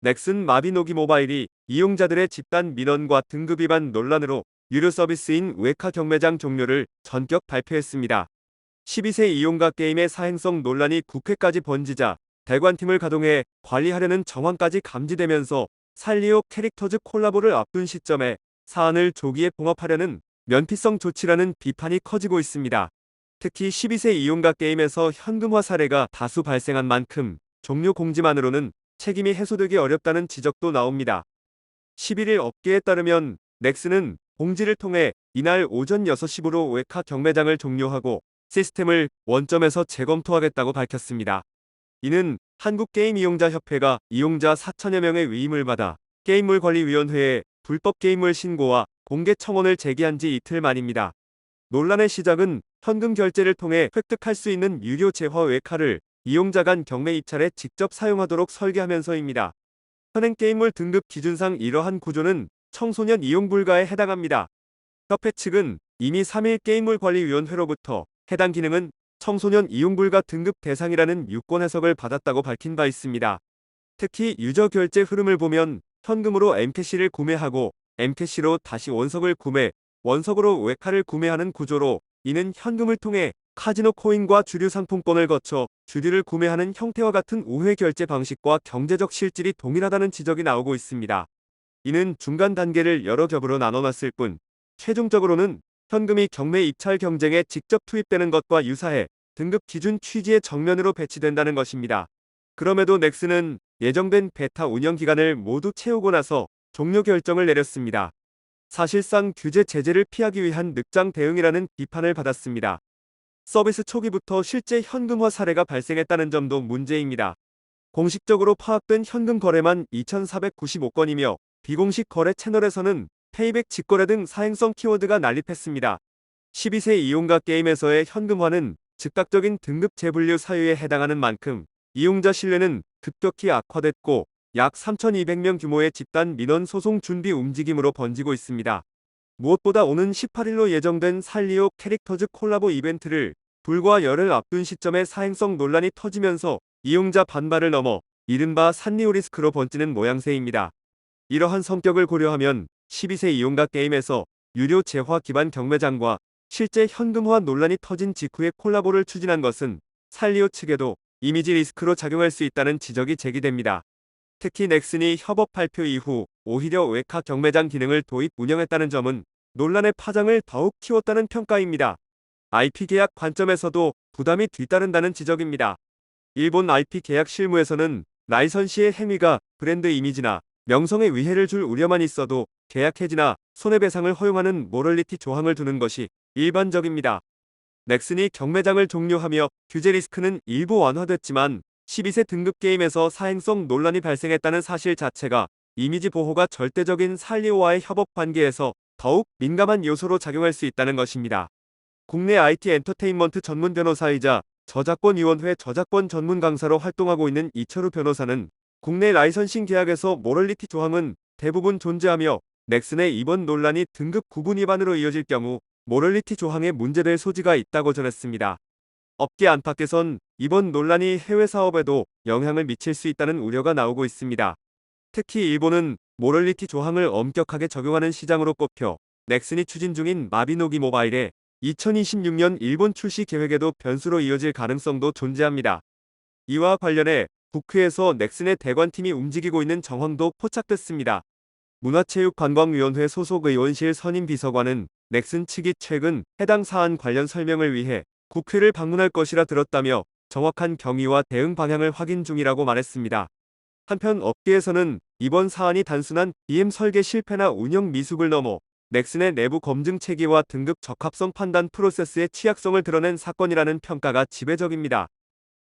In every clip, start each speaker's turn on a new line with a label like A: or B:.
A: 넥슨 마비노기 모바일이 이용자들의 집단 민원과 등급 위반 논란으로 유료 서비스인 웨카 경매장 종료를 전격 발표했습니다. 12세 이용가 게임의 사행성 논란이 국회까지 번지자 대관팀을 가동해 관리하려는 정황까지 감지되면서 살리오 캐릭터즈 콜라보를 앞둔 시점에 사안을 조기에 봉합하려는 면피성 조치라는 비판이 커지고 있습니다. 특히 12세 이용가 게임에서 현금화 사례가 다수 발생한 만큼 종료 공지만으로는 책임이 해소되기 어렵다는 지적도 나옵니다. 11일 업계에 따르면 넥슨은 공지를 통해 이날 오전 6시부로 웨카 경매장을 종료하고 시스템을 원점에서 재검토하겠다고 밝혔습니다. 이는 한국게임이용자협회가 이용자 4천여 명의 위임을 받아 게임물관리위원회에 불법 게임물 신고와 공개 청원을 제기한 지 이틀 만입니다. 논란의 시작은 현금 결제를 통해 획득할 수 있는 유료 재화 웨카를 이용자 간 경매 입찰에 직접 사용하도록 설계하면서입니다. 현행 게임물 등급 기준상 이러한 구조는 청소년 이용 불가에 해당합니다. 협회 측은 이미 3일 게임물 관리위원회로부터 해당 기능은 청소년 이용 불가 등급 대상이라는 유권 해석을 받았다고 밝힌 바 있습니다. 특히 유저 결제 흐름을 보면 현금으로 M캐시를 구매하고 M캐시로 다시 원석을 구매, 원석으로 웨카를 구매하는 구조로 이는 현금을 통해 카지노 코인과 주류 상품권을 거쳐 주류를 구매하는 형태와 같은 우회 결제 방식과 경제적 실질이 동일하다는 지적이 나오고 있습니다. 이는 중간 단계를 여러 겹으로 나눠놨을 뿐 최종적으로는 현금이 경매 입찰 경쟁에 직접 투입되는 것과 유사해 등급 기준 취지의 정면으로 배치된다는 것입니다. 그럼에도 넥슨은 예정된 베타 운영 기간을 모두 채우고 나서 종료 결정을 내렸습니다. 사실상 규제 제재를 피하기 위한 늑장 대응이라는 비판을 받았습니다. 서비스 초기부터 실제 현금화 사례가 발생했다는 점도 문제입니다. 공식적으로 파악된 현금 거래만 2,495건이며 비공식 거래 채널에서는 페이백 직거래 등 사행성 키워드가 난립했습니다. 12세 이용가 게임에서의 현금화는 즉각적인 등급 재분류 사유에 해당하는 만큼 이용자 신뢰는 급격히 악화됐고 약 3,200명 규모의 집단 민원 소송 준비 움직임으로 번지고 있습니다. 무엇보다 오는 18일로 예정된 살리오 캐릭터즈 콜라보 이벤트를 불과 열흘 앞둔 시점에 사행성 논란이 터지면서 이용자 반발을 넘어 이른바 산리오 리스크로 번지는 모양새입니다. 이러한 성격을 고려하면 12세 이용가 게임에서 유료 재화 기반 경매장과 실제 현금화 논란이 터진 직후에 콜라보를 추진한 것은 살리오 측에도 이미지 리스크로 작용할 수 있다는 지적이 제기됩니다. 특히 넥슨이 협업 발표 이후 오히려 웨카 경매장 기능을 도입 운영했다는 점은 논란의 파장을 더욱 키웠다는 평가입니다. IP 계약 관점에서도 부담이 뒤따른다는 지적입니다. 일본 IP 계약 실무에서는 라이선시의 행위가 브랜드 이미지나 명성에 위해를 줄 우려만 있어도 계약 해지나 손해배상을 허용하는 모럴리티 조항을 두는 것이 일반적입니다. 넥슨이 경매장을 종료하며 규제 리스크는 일부 완화됐지만 12세 등급 게임에서 사행성 논란이 발생했다는 사실 자체가 이미지 보호가 절대적인 살리오와의 협업 관계에서 더욱 민감한 요소로 작용할 수 있다는 것입니다. 국내 IT 엔터테인먼트 전문 변호사이자 저작권위원회 저작권 전문 강사로 활동하고 있는 이철우 변호사는 국내 라이선싱 계약에서 모럴리티 조항은 대부분 존재하며 넥슨의 이번 논란이 등급 구분 위반으로 이어질 경우 모럴리티 조항에 문제될 소지가 있다고 전했습니다. 업계 안팎에선 이번 논란이 해외 사업에도 영향을 미칠 수 있다는 우려가 나오고 있습니다. 특히 일본은 모럴리티 조항을 엄격하게 적용하는 시장으로 꼽혀 넥슨이 추진 중인 마비노기 모바일의 2026년 일본 출시 계획에도 변수로 이어질 가능성도 존재합니다. 이와 관련해 국회에서 넥슨의 대관팀이 움직이고 있는 정황도 포착됐습니다. 문화체육관광위원회 소속 의원실 선임 비서관은 넥슨 측이 최근 해당 사안 관련 설명을 위해 국회를 방문할 것이라 들었다며 정확한 경위와 대응 방향을 확인 중이라고 말했습니다. 한편 업계에서는 이번 사안이 단순한 BM 설계 실패나 운영 미숙을 넘어 넥슨의 내부 검증 체계와 등급 적합성 판단 프로세스의 취약성을 드러낸 사건이라는 평가가 지배적입니다.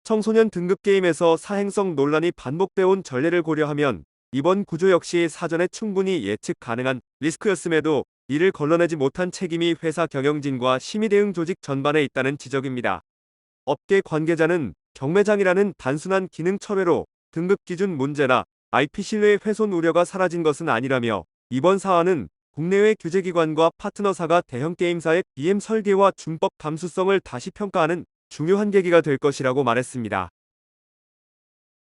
A: 청소년 등급 게임에서 사행성 논란이 반복되어 온 전례를 고려하면 이번 구조 역시 사전에 충분히 예측 가능한 리스크였음에도 이를 걸러내지 못한 책임이 회사 경영진과 심의 대응 조직 전반에 있다는 지적입니다. 업계 관계자는 경매장이라는 단순한 기능 철회로 등급 기준 문제나 IP 신뢰의 훼손 우려가 사라진 것은 아니라며 이번 사안은 국내외 규제기관과 파트너사가 대형 게임사의 BM 설계와 준법 감수성을 다시 평가하는 중요한 계기가 될 것이라고 말했습니다.